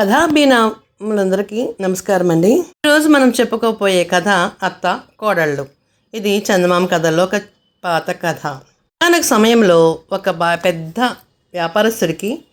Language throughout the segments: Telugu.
కథాభినాములందరికీ నమస్కారం అండి ఈరోజు మనం చెప్పుకోపోయే కథ అత్త కోడళ్ళు. ఇది చందమామ కథలో ఒక పాత కథ. ఒకనొక సమయంలో ఒక బా పెద్ద వ్యాపారస్తుడికి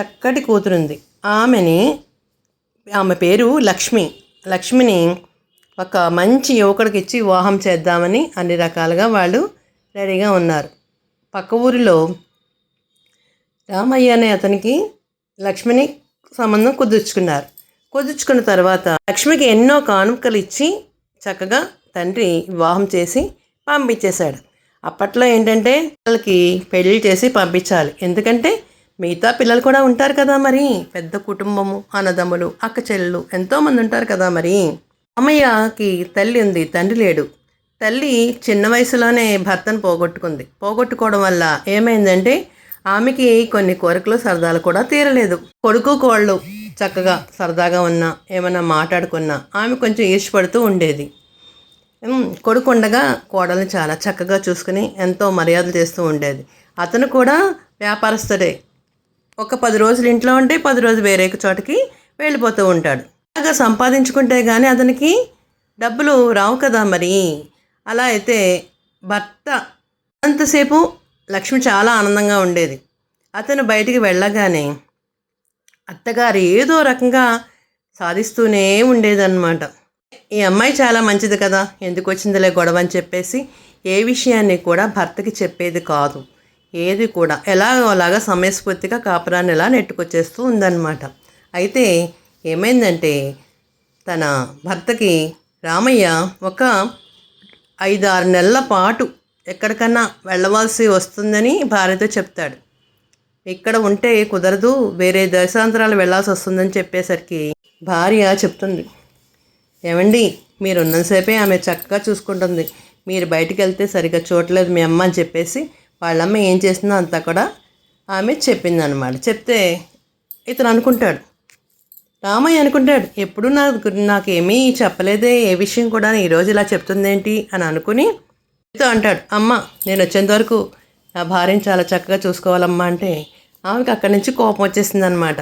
చక్కటి కూతురుంది. ఆమెని ఆమె పేరు లక్ష్మి. లక్ష్మిని ఒక మంచి యువకుడికి ఇచ్చి వివాహం చేద్దామని అన్ని రకాలుగా వాళ్ళు రెడీగా ఉన్నారు. పక్క ఊరిలో రామయ్య అనే అతనికి లక్ష్మిని సంబంధం కుదుర్చుకున్నారు. కుదుర్చుకున్న తర్వాత లక్ష్మికి ఎన్నో కానుకలు ఇచ్చి చక్కగా తండ్రి వివాహం చేసి పంపించేశాడు. అప్పట్లో ఏంటంటే పిల్లలకి పెళ్ళి చేసి పంపించాలి. ఎందుకంటే మిగతా పిల్లలు కూడా ఉంటారు కదా మరి. పెద్ద కుటుంబము అన్నదమ్ములు అక్క చెల్లెలు ఎంతోమంది ఉంటారు కదా మరి. అమ్మయ్యకి తల్లి ఉంది తండ్రి లేడు. తల్లి చిన్న వయసులోనే భర్తను పోగొట్టుకుంది. పోగొట్టుకోవడం వల్ల ఏమైందంటే ఆమెకి కొన్ని కోరికలు సరదాలు కూడా తీరలేదు. కొడుకు కోళ్ళు చక్కగా సరదాగా ఉన్నా ఏమైనా మాట్లాడుకున్నా ఆమె కొంచెం ఈర్ష్పడుతూ ఉండేది. కొడుకు ఉండగా కోడల్ని చాలా చక్కగా చూసుకుని ఎంతో మర్యాదలు చేస్తూ ఉండేది. అతను కూడా వ్యాపారస్తుడే. ఒక పది రోజులు ఇంట్లో ఉంటే పది రోజులు వేరే చోటకి వెళ్ళిపోతూ ఉంటాడు. అలాగా సంపాదించుకుంటే కానీ అతనికి డబ్బులు రావు కదా మరి. అలా అయితే భర్త అంతసేపు లక్ష్మి చాలా ఆనందంగా ఉండేది. అతను బయటికి వెళ్ళగానే అత్తగారు ఏదో రకంగా సాధిస్తూనే ఉండేదన్నమాట. ఈ అమ్మాయి చాలా మంచిది కదా ఎందుకు వచ్చిందిలే గొడవ అని చెప్పేసి ఏ విషయాన్ని కూడా భర్తకి చెప్పేది కాదు. ఏది కూడా ఎలాగోలాగా సమయస్ఫూర్తిగా కాపురాన్ని ఎలా నెట్టుకొచ్చేస్తూ ఉందన్నమాట. అయితే ఏమైందంటే తన భర్తకి రామయ్య ఒక ఐదారు నెలల పాటు ఎక్కడికన్నా వెళ్ళవలసి వస్తుందని భార్యతో చెప్తాడు. ఇక్కడ ఉంటే కుదరదు వేరే దేశాంతరాలు వెళ్ళాల్సి వస్తుందని చెప్పేసరికి భార్య చెప్తుంది. ఏమండి మీరు ఉన్నసేపే ఆమె చక్కగా చూసుకుంటుంది. మీరు బయటికి వెళ్తే సరిగ్గా చూడలేదు మీ అమ్మ అని చెప్పేసి వాళ్ళమ్మ ఏం చేసిందో అంతా కూడా ఆమె చెప్పింది అనమాట చెప్తే ఇతను అనుకుంటాడు. రామయ్య అనుకుంటాడు ఎప్పుడు నాకు నాకేమీ చెప్పలేదే ఏ విషయం కూడా ఈరోజు ఇలా చెప్తుందేంటి అని అనుకుని ఇతో అంటాడు. అమ్మ నేను వచ్చేంత వరకు నా భార్యను చాలా చక్కగా చూసుకోవాలమ్మా అంటే ఆమెకి అక్కడి నుంచి కోపం వచ్చేసింది అనమాట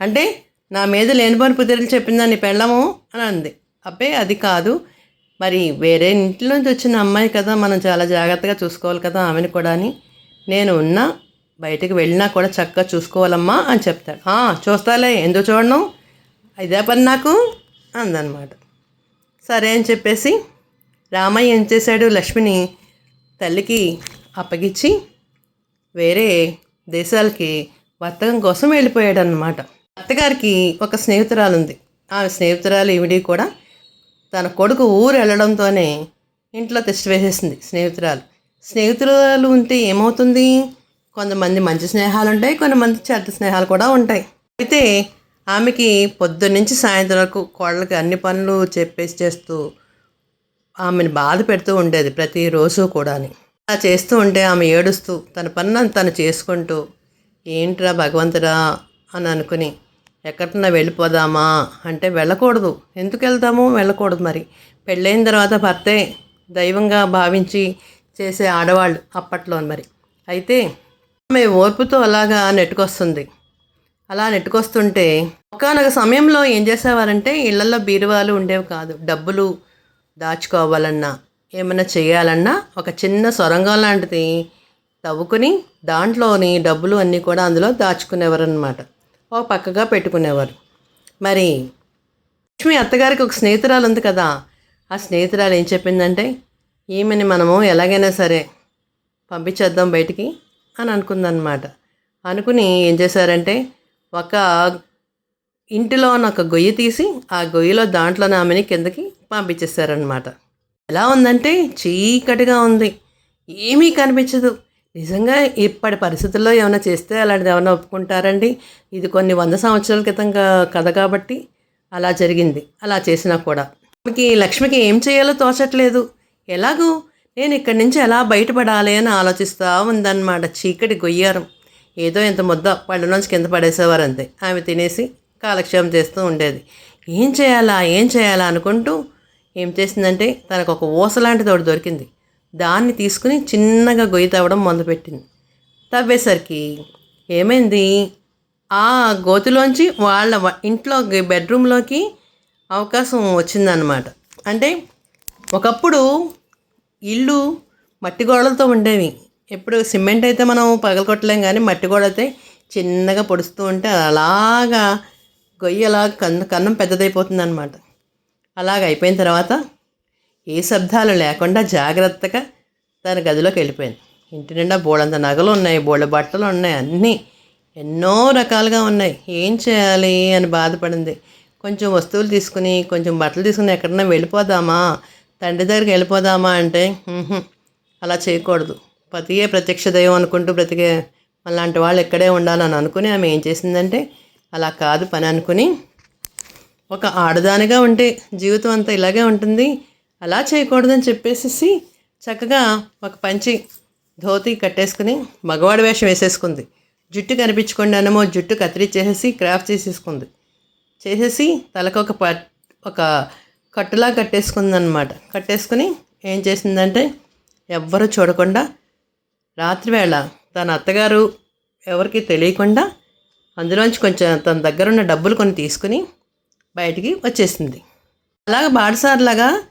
అంటే నా మీద లేని పని పుదిరలు చెప్పిందని పెళ్ళము అని అంది. అబ్బే అది కాదు. మరి వేరే ఇంట్లో నుంచి వచ్చిన అమ్మాయి కదా మనం చాలా జాగ్రత్తగా చూసుకోవాలి కదా ఆమెను కూడా అని. నేను ఉన్నా బయటకు వెళ్ళినా కూడా చక్కగా చూసుకోవాలమ్మా అని చెప్తాడు. చూస్తాలే ఎందుకు చూడను? ఇదే పని నాకు అందనమాట సరే అని చెప్పేసి రామయ్య ఏం చేశాడు? లక్ష్మిని తల్లికి అప్పగించి వేరే దేశాలకి వర్తకం కోసం వెళ్ళిపోయాడు అనమాట అత్తగారికి ఒక స్నేహితురాలు ఉంది ఆ స్నేహితురాలు ఈవిడి కూడా తన కొడుకు ఊరు వెళ్ళడంతోనే ఇంట్లో తెచ్చి వేసేసింది స్నేహితురాలు. స్నేహితురాలు ఉంటే ఏమవుతుంది? కొంతమంది మంచి స్నేహాలు ఉంటాయి కొంతమంది చెడ్డ స్నేహాలు కూడా ఉంటాయి. అయితే ఆమెకి పొద్దున్నుంచి సాయంత్రం వరకు కోళ్ళకి అన్ని పనులు చెప్పేసి చేస్తూ ఆమెను బాధ పెడుతూ ఉండేది ప్రతిరోజు కూడాని. అలా చేస్తూ ఉంటే ఆమె ఏడుస్తూ తన పనులను తను చేసుకుంటూ ఏంట్రా భగవంతుడా? అని అనుకుని ఎక్కడన్నా వెళ్ళిపోదామా? అంటే వెళ్ళకూడదు. ఎందుకు వెళ్తాము? వెళ్ళకూడదు మరి. పెళ్ళైన తర్వాత భర్తే దైవంగా భావించి చేసే ఆడవాళ్ళు అప్పట్లో మరి. అయితే ఆమె ఓర్పుతో అలాగా నెట్టుకొస్తుంది. అలా నెట్టుకొస్తుంటే ఒకనొక సమయంలో ఏం చేసేవారంటే ఇళ్ళలో బీరువాలు ఉండేవి కాదు. డబ్బులు దాచుకోవాలన్నా ఏమైనా చేయాలన్నా ఒక చిన్న సొరంగం లాంటిది తవ్వుకుని దాంట్లోని డబ్బులు అన్నీ కూడా అందులో దాచుకునేవారు అనమాట ఓ పక్కగా పెట్టుకునేవారు. మరి లక్ష్మి అత్తగారికి ఒక స్నేహితురాలు ఉంది కదా ఆ స్నేహితురాలు ఏం చెప్పిందంటే ఈమెని మనము ఎలాగైనా సరే పంపించేద్దాం బయటికి అని అనుకుందనమాట అనుకుని ఏం చేశారంటే ఒక ఇంటిలో ఒక గొయ్యి తీసి ఆ గొయ్యిలో దాంట్లో ఆమెని కిందకి పంపించేశారనమాట ఎలా ఉందంటే చీకటిగా ఉంది. ఏమీ కనిపించదు. నిజంగా ఇప్పటి పరిస్థితుల్లో ఏమైనా చేస్తే అలాంటిది ఏమైనా ఒప్పుకుంటారండి? ఇది కొన్ని వంద సంవత్సరాల క్రితం కథ కాబట్టి అలా జరిగింది. అలా చేసినా కూడా. ఆమెకి లక్ష్మికి ఏం చేయాలో తోచట్లేదు. ఎలాగూ నేను ఇక్కడి నుంచి ఎలా బయటపడాలి అని ఆలోచిస్తూ ఉందన్నమాట చీకటి గొయ్యారం. ఏదో ఇంత ముద్ద పళ్ళ నుంచి కింద పడేసేవారు అంతే ఆమె తినేసి కాలక్షేపం చేస్తూ ఉండేది. ఏం చేయాలా? ఏం చేయాలా అనుకుంటూ ఏం చేసిందంటే తనకు ఒక ఊస లాంటిది ఒకటి దొరికింది. దాన్ని తీసుకుని చిన్నగా గొయ్యి తవ్వడం మొదలుపెట్టింది. తవ్వేసరికి ఏమైంది? ఆ గోతిలోంచి వాళ్ళ ఇంట్లో బెడ్రూమ్లోకి అవకాశం వచ్చిందనమాట అంటే ఒకప్పుడు ఇల్లు మట్టి గోడలతో ఉండేవి. ఎప్పుడు సిమెంట్ అయితే మనం పగలగొట్టలేం కానీ మట్టి గోడ అయితే చిన్నగా పొడుస్తూ ఉంటే అలాగా గొయ్యి అలా కన్ను కన్నం పెద్దదైపోతుంది అనమాట అలాగ అయిపోయిన తర్వాత ఏ శబ్దాలు లేకుండా జాగ్రత్తగా తన గదిలోకి వెళ్ళిపోయింది. ఇంటి నిండా బోళంత నగలు ఉన్నాయి బోళ్ళ బట్టలు ఉన్నాయి అన్నీ ఎన్నో రకాలుగా ఉన్నాయి. ఏం చేయాలి అని బాధపడింది. కొంచెం వస్తువులు తీసుకుని కొంచెం బట్టలు తీసుకుని ఎక్కడన్నా వెళ్ళిపోదామా? తండ్రి దగ్గరికి వెళ్ళిపోదామా అంటే అలా చేయకూడదు. పతియే ప్రత్యక్ష దైవం అనుకుంటూ బ్రతికే అలాంటి వాళ్ళు ఇక్కడే ఉండాలని అనుకుని ఆమె ఏం చేసిందంటే అలా కాదు పని అనుకుని ఒక ఆడదానిగా ఉంటే జీవితం అంతా ఇలాగే ఉంటుంది. అలా చేయకూడదని చెప్పేసి చక్కగా ఒక పంచి ధోతి కట్టేసుకుని మగవాడి వేషం వేసేసుకుంది. జుట్టు కనిపించకుండా అనేమో జుట్టు కత్తిరించేసేసి క్రాఫ్ట్ చేసేసుకుంది. చేసేసి తలకు ఒక పట్ ఒక కట్టులా కట్టేసుకుందనమాట. కట్టేసుకుని ఏం చేసిందంటే ఎవ్వరూ చూడకుండా రాత్రివేళ తన అత్తగారు ఎవరికి తెలియకుండా అందులోంచి కొంచెం తన దగ్గర ఉన్న డబ్బులు కొన్ని తీసుకుని బయటికి వచ్చేసింది. అలాగ బాటసారిలాగా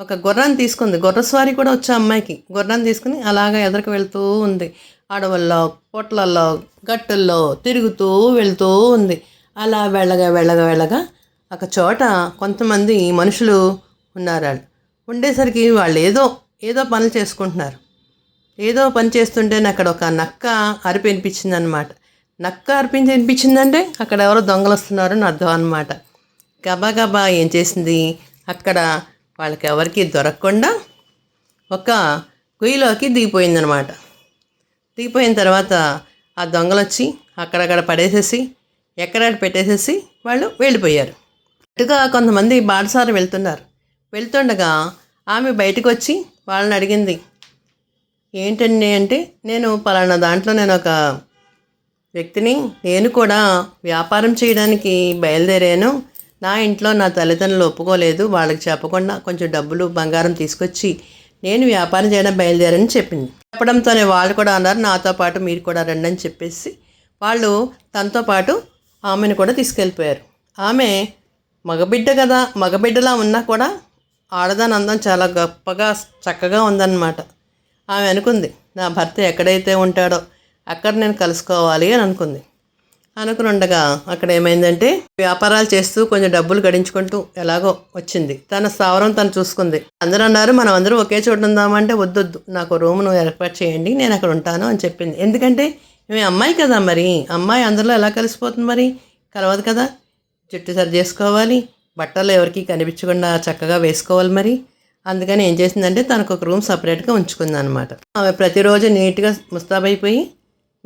ఒక గుర్రాన్ని తీసుకుంది. గుర్రస్వారి కూడా వచ్చే అమ్మాయికి. గుర్రాన్ని తీసుకుని అలాగ ఎదురుకు వెళ్తూ ఉంది. అడవుల్లో పొట్లల్లో గట్టుల్లో తిరుగుతూ వెళ్తూ ఉంది. అలా వెళ్ళగా వెళ్ళగా వెళ్ళగా ఒక చోట కొంతమంది మనుషులు ఉన్నారు ఉండేసరికి వాళ్ళు ఏదో ఏదో పనులు చేసుకుంటున్నారు. ఏదో పని చేస్తుంటేనే అక్కడ ఒక నక్క అరిపి అనమాట నక్క అర్పించి వినిపించిందంటే అక్కడ ఎవరో దొంగలు వస్తున్నారని అర్థం అనమాట గబా గబా ఏం చేసింది? అక్కడ వాళ్ళకి ఎవరికి దొరకకుండా ఒక గుయ్యిలోకి దిగిపోయిందనమాట దిగిపోయిన తర్వాత ఆ దొంగలు వచ్చి అక్కడక్కడ పడేసేసి ఎక్కడ పెట్టేసేసి వాళ్ళు వెళ్ళిపోయారు. అటుగా కొంతమంది బాటసారి వెళ్తున్నారు. వెళ్తుండగా ఆమె బయటకు వచ్చి వాళ్ళని అడిగింది ఏంటండి అంటే నేను పలానా దాంట్లో నేను ఒక వ్యక్తిని నేను కూడా వ్యాపారం చేయడానికి బయలుదేరాను. నా ఇంట్లో నా తల్లిదండ్రులు ఒప్పుకోలేదు. వాళ్ళకి చెప్పకుండా కొంచెం డబ్బులు బంగారం తీసుకొచ్చి నేను వ్యాపారం చేయడం బయలుదేరని చెప్పింది. చెప్పడంతోనే వాళ్ళు కూడా అన్నారు నాతో పాటు మీరు కూడా రండి అని చెప్పేసి వాళ్ళు తనతో పాటు ఆమెను కూడా తీసుకెళ్ళిపోయారు. ఆమె మగబిడ్డ కదా మగబిడ్డలా ఉన్నా కూడా ఆడదాని అందం చాలా గొప్పగా చక్కగా ఉందన్నమాట. ఆమె అనుకుంది నా భర్త ఎక్కడైతే ఉంటాడో అక్కడ నేను కలుసుకోవాలి అని అనుకుంది. అనుకుని ఉండగా అక్కడ ఏమైందంటే వ్యాపారాలు చేస్తూ కొంచెం డబ్బులు గడించుకుంటూ ఎలాగో వచ్చింది. తన స్థావరం తను చూసుకుంది. అందరూ అన్నారు మనం అందరూ ఒకే చోట ఉందామంటే వద్దొద్దు. నాకు రూమ్ను ఏర్పాటు చేయండి నేను అక్కడ ఉంటాను అని చెప్పింది. ఎందుకంటే మేము అమ్మాయి కదా మరి. అమ్మాయి అందులో ఎలా కలిసిపోతుంది మరి? కలవదు కదా. జుట్టు సరి చేసుకోవాలి. బట్టలు ఎవరికి కనిపించకుండా చక్కగా వేసుకోవాలి మరి. అందుకని ఏం చేసిందంటే తనకు ఒక రూమ్ సపరేట్గా ఉంచుకుంది అనమాట ఆమె ప్రతిరోజు నీట్గా ముస్తాబైపోయి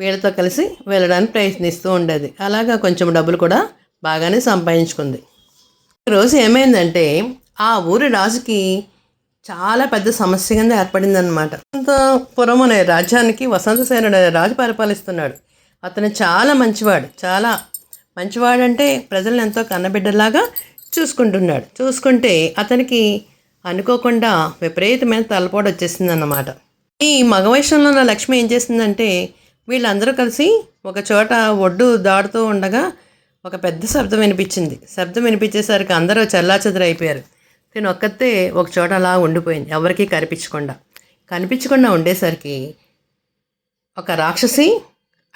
వీళ్ళతో కలిసి వెళ్ళడానికి ప్రయత్నిస్తూ ఉండేది. అలాగా కొంచెం డబ్బులు కూడా బాగానే సంపాదించుకుంది. రోజు ఏమైందంటే ఆ ఊరి రాజుకి చాలా పెద్ద సమస్య కింద ఏర్పడిందనమాట పురం అనే రాజ్యానికి వసంతసేనుడు అనే రాజు పరిపాలిస్తున్నాడు. అతను చాలా మంచివాడు. చాలా మంచివాడంటే ప్రజలను ఎంతో కన్నబిడ్డలాగా చూసుకుంటున్నాడు. చూసుకుంటే అతనికి అనుకోకుండా విపరీతమైన తలపోటు వచ్చేసిందన్నమాట. ఈ మగ ఉన్న లక్ష్మి ఏం చేసిందంటే వీళ్ళందరూ కలిసి ఒక చోట ఒడ్డు దాడుతూ ఉండగా ఒక పెద్ద శబ్దం వినిపించింది. శబ్దం వినిపించేసరికి అందరూ చల్లాచెదరు అయిపోయారు. తిను ఒక్కతే ఒక చోట అలా ఉండిపోయింది. ఎవరికీ కనిపించకుండా. కనిపించకుండా ఉండేసరికి ఒక రాక్షసి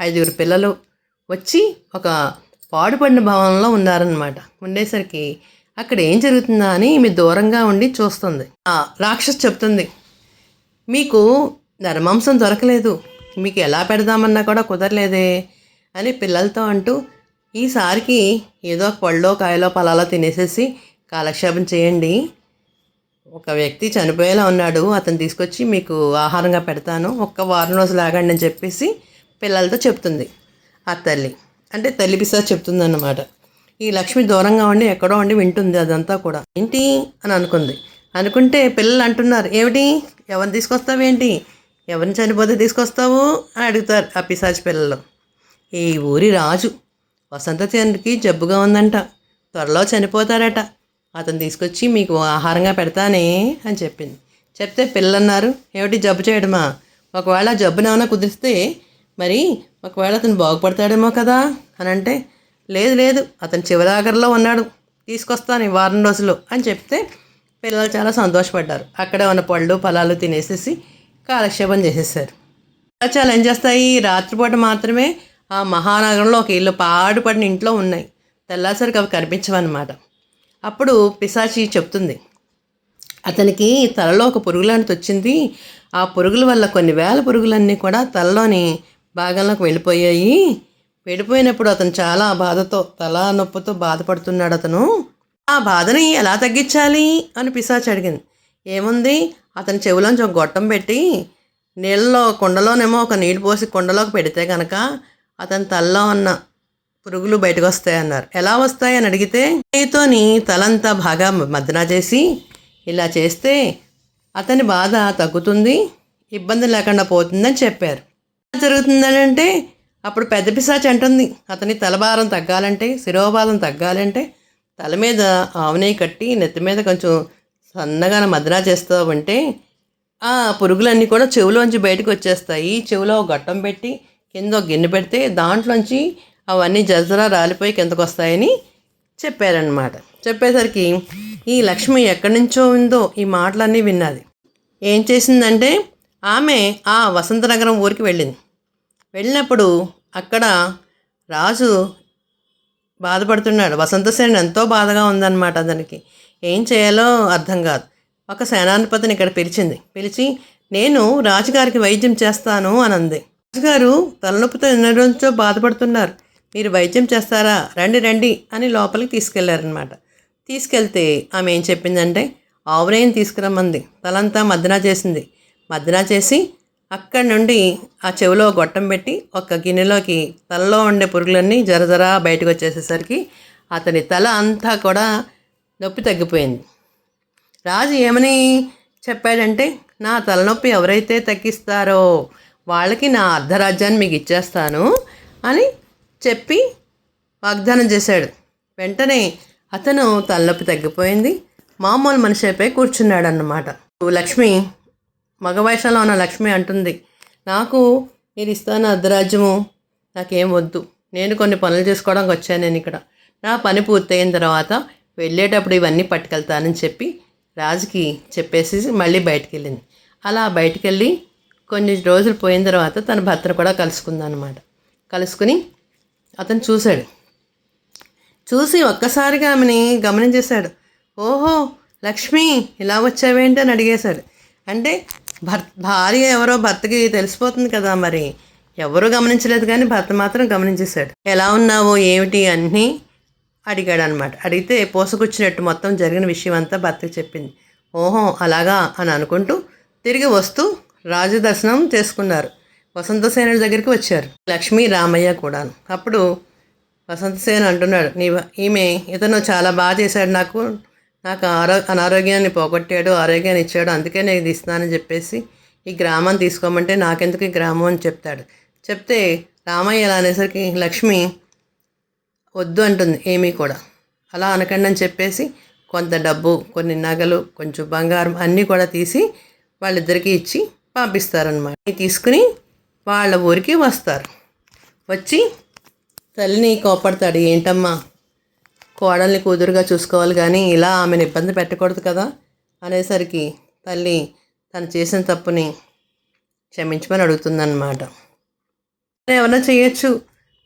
ఐదుగురు పిల్లలు వచ్చి ఒక పాడుపడిన భవనంలో ఉన్నారనమాట ఉండేసరికి అక్కడ ఏం జరుగుతుందా అని మీ దూరంగా ఉండి చూస్తుంది. రాక్షస్ చెప్తుంది మీకు నరమాంసం దొరకలేదు. మీకు ఎలా పెడదామన్నా కూడా కుదరలేదే అని పిల్లలతో అంటూ ఈసారికి ఏదో ఒక పళ్ళో కాయలో పలాలో తినేసేసి కాలక్షేపం చేయండి. ఒక వ్యక్తి చనిపోయేలా ఉన్నాడు అతను తీసుకొచ్చి మీకు ఆహారంగా పెడతాను ఒక్క వారం రోజులు ఆగండి అని చెప్పేసి పిల్లలతో చెప్తుంది ఆ తల్లి. అంటే తల్లి పిసా చెప్తుందన్నమాట. ఈ లక్ష్మి దూరంగా ఉండి ఎక్కడో ఉండి వింటుంది అదంతా కూడా. ఏంటి అని అనుకుంది. అనుకుంటే పిల్లలు అంటున్నారు ఏమిటి? ఎవరిని తీసుకొస్తావేంటి? ఎవరిని చనిపోతే తీసుకొస్తావు అని అడుగుతారు ఆ పిశాచి పిల్లలు. ఈ ఊరి రాజు వసంత వసంతచంద్రకి జబ్బుగా ఉందంట. త్వరలో చనిపోతారట అతను తీసుకొచ్చి మీకు ఆహారంగా పెడతానే అని చెప్పింది. చెప్తే పిల్లలు అన్నారు ఏమిటి జబ్బు చేయడమా? ఒకవేళ ఆ ఏమైనా కుదిరిస్తే మరి ఒకవేళ అతను బాగుపడతాడేమో కదా అని అంటే లేదు లేదు అతను చివరాగర్లో ఉన్నాడు. తీసుకొస్తాను ఈ వారం రోజులు అని చెప్తే పిల్లలు చాలా సంతోషపడ్డారు. అక్కడే ఉన్న పళ్ళు ఫలాలు తినేసేసి కాలక్షేపం చేసేసారు. చాలా ఏం చేస్తాయి? రాత్రిపూట మాత్రమే ఆ మహానగరంలో ఒక ఇల్లు పాడుపడిన ఇంట్లో ఉన్నాయి. తెల్లాసరికి అవి కనిపించవన్నమాట. అప్పుడు పిశాచి చెప్తుంది. అతనికి తలలో ఒక పురుగు లాంటిది వచ్చింది. ఆ పురుగుల వల్ల కొన్ని వేల పురుగులన్నీ కూడా తలలోని భాగంలోకి వెళ్ళిపోయాయి. వెళ్ళిపోయినప్పుడు అతను చాలా బాధతో తల నొప్పితో బాధపడుతున్నాడు అతను. ఆ బాధని ఎలా తగ్గించాలి? అని పిశాచి అడిగింది. ఏముంది? అతని చెవిలోంచి ఒక గొట్టం పెట్టి నీళ్ళలో కుండలోనేమో ఒక నీళ్ళు పోసి కుండలోకి పెడితే కనుక అతని తలలో ఉన్న పురుగులు బయటకు వస్తాయన్నారు ఎలా వస్తాయి అని అడిగితే నెయ్యితోని తలంతా బాగా మద్దన చేసి ఇలా చేస్తే అతని బాధ తగ్గుతుంది ఇబ్బంది లేకుండా పోతుందని చెప్పారు. ఎలా అంటే అప్పుడు పెద్ద పిశాచి అంటుంది. అతని తలభారం తగ్గాలంటే శిరోభారం తగ్గాలంటే తల మీద ఆవునే కట్టి నెత్తి మీద కొంచెం సన్నగా మద్రా చేస్తావంటే ఆ పురుగులన్నీ కూడా చెవులోంచి బయటకు వచ్చేస్తాయి. చెవిలో ఒక గట్టం పెట్టి కింద ఒక గిన్నె పెడితే దాంట్లోంచి అవన్నీ జజరా రాలిపోయి కిందకు వస్తాయని చెప్పారనమాట చెప్పేసరికి ఈ లక్ష్మి ఎక్కడి నుంచో ఉందో ఈ మాటలన్నీ విన్నది. ఏం చేసిందంటే ఆమె ఆ వసంతనగరం ఊరికి వెళ్ళింది. వెళ్ళినప్పుడు అక్కడ రాజు బాధపడుతున్నాడు. వసంతసేన ఎంతో బాధగా ఉందన్నమాట అతనికి. ఏం చేయాలో అర్థం కాదు. ఒక సేనాధిపతిని ఇక్కడ పిలిచింది. పిలిచి నేను రాజుగారికి వైద్యం చేస్తాను అని అంది రాజుగారు తలనొప్పితో ఎన్ని రోజుతో బాధపడుతున్నారు. మీరు వైద్యం చేస్తారా? రండి రండి అని లోపలికి తీసుకెళ్ళారనమాట తీసుకెళ్తే ఆమె ఏం చెప్పిందంటే ఆవునేయం తీసుకురమ్మంది. తలంతా మద్దనా చేసింది. మద్దనా చేసి అక్కడి నుండి ఆ చెవిలో గొట్టం పెట్టి ఒక గిన్నెలోకి తలలో ఉండే పురుగులన్నీ జరజరా బయటకు వచ్చేసేసరికి అతని తల అంతా కూడా నొప్పి తగ్గిపోయింది. రాజు ఏమని చెప్పాడంటే నా తలనొప్పి ఎవరైతే తగ్గిస్తారో వాళ్ళకి నా అర్ధరాజ్యాన్ని మీకు ఇచ్చేస్తాను అని చెప్పి వాగ్దానం చేశాడు. వెంటనే అతను తలనొప్పి తగ్గిపోయింది. మామూలు మనిషి అయిపోయి కూర్చున్నాడు అన్నమాట లక్ష్మి మగవయసంలో ఉన్న లక్ష్మి అంటుంది నాకు మీరు ఇస్తాను అర్ధరాజ్యము నాకేం వద్దు. నేను కొన్ని పనులు చేసుకోవడానికి వచ్చాను నేను ఇక్కడ. నా పని పూర్తయిన తర్వాత వెళ్ళేటప్పుడు ఇవన్నీ పట్టుకెళ్తానని చెప్పి రాజుకి చెప్పేసి మళ్ళీ బయటికి వెళ్ళింది అలా బయటికి వెళ్ళి కొన్ని రోజులు పోయిన తర్వాత తన భర్తను కూడా కలుసుకుందనమాట కలుసుకుని అతను చూశాడు. చూసి ఒక్కసారిగా ఆమెని గమనించేశాడు ఓహో లక్ష్మి ఇలా వచ్చావేంటి అని అడిగేశాడు. అంటే భర్త భార్య ఎవరో భర్తకి తెలిసిపోతుంది కదా మరి. ఎవరూ గమనించలేదు కానీ భర్త మాత్రం గమనించేశాడు. ఎలా ఉన్నావో? ఏమిటి? అన్నీ అడిగాడనమాట. అడిగితే పోసుకొచ్చినట్టు మొత్తం జరిగిన విషయం అంతా భర్తకు చెప్పింది. ఓహో అలాగా అని అనుకుంటూ తిరిగి వస్తూ రాజు దర్శనం చేసుకున్నారు వసంతసేనుడి దగ్గరికి వచ్చారు. లక్ష్మీ రామయ్య కూడా అప్పుడు వసంతసేన అంటున్నాడు నీ ఈమె ఇతను చాలా బాగా చేశాడు నాకు. నాకు ఆరో అనారోగ్యాన్ని పోగొట్టాడు ఆరోగ్యాన్ని ఇచ్చాడు. అందుకే నేను ఇది చెప్పేసి ఈ గ్రామం తీసుకోమంటే నాకెందుకు ఈ గ్రామం? అని చెప్తాడు. చెప్తే రామయ్య ఇలా అనేసరికి లక్ష్మి వద్దు అంటుంది ఏమీ కూడా. అలా అనకండి అని చెప్పేసి కొంత డబ్బు కొన్ని నగలు కొంచెం బంగారం అన్నీ కూడా తీసి వాళ్ళిద్దరికీ ఇచ్చి పంపిస్తారనమాట తీసుకుని వాళ్ళ ఊరికి వస్తారు. వచ్చి తల్లిని కోపడతాడు ఏంటమ్మా కోడల్ని కూతురుగా చూసుకోవాలి కానీ ఇలా ఆమెను ఇబ్బంది పెట్టకూడదు కదా అనేసరికి తల్లి తను చేసిన తప్పుని క్షమించమని అడుగుతుందన్నమాట. ఎవరైనా చేయొచ్చు.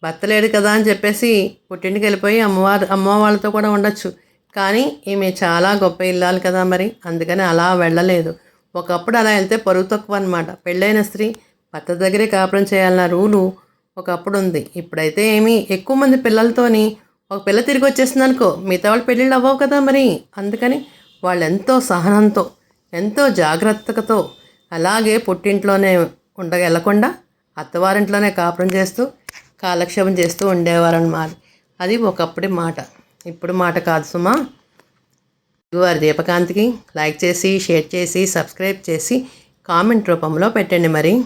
భర్త లేడు కదా అని చెప్పేసి పుట్టింటికి వెళ్ళిపోయి అమ్మవారు అమ్మ వాళ్ళతో కూడా ఉండొచ్చు. కానీ ఈమె చాలా గొప్ప ఇల్లాలి కదా మరి. అందుకని అలా వెళ్ళలేదు. ఒకప్పుడు అలా వెళ్తే పరుగు తక్కువ అనమాట పెళ్ళైన స్త్రీ భర్త దగ్గరే కాపురం చేయాలన్న రూలు ఒకప్పుడు ఉంది. ఇప్పుడైతే ఏమి ఎక్కువ మంది పిల్లలతోని ఒక పిల్ల తిరిగి వచ్చేసింది అనుకో మిగతా వాళ్ళు పెళ్ళిళ్ళు అవ్వవు కదా మరి. అందుకని వాళ్ళు ఎంతో సహనంతో ఎంతో జాగ్రత్తతో అలాగే పుట్టింట్లోనే ఉండగ వెళ్ళకుండా అత్తవారింట్లోనే కాపురం చేస్తూ కాలక్షేపం చేస్తూ ఉండేవారన్నమాట. అది ఒకప్పటి మాట. ఇప్పుడు మాట కాదు సుమా. వారి దీపకాంతికి లైక్ చేసి షేర్ చేసి సబ్స్క్రైబ్ చేసి కామెంట్ రూపంలో పెట్టండి మరి.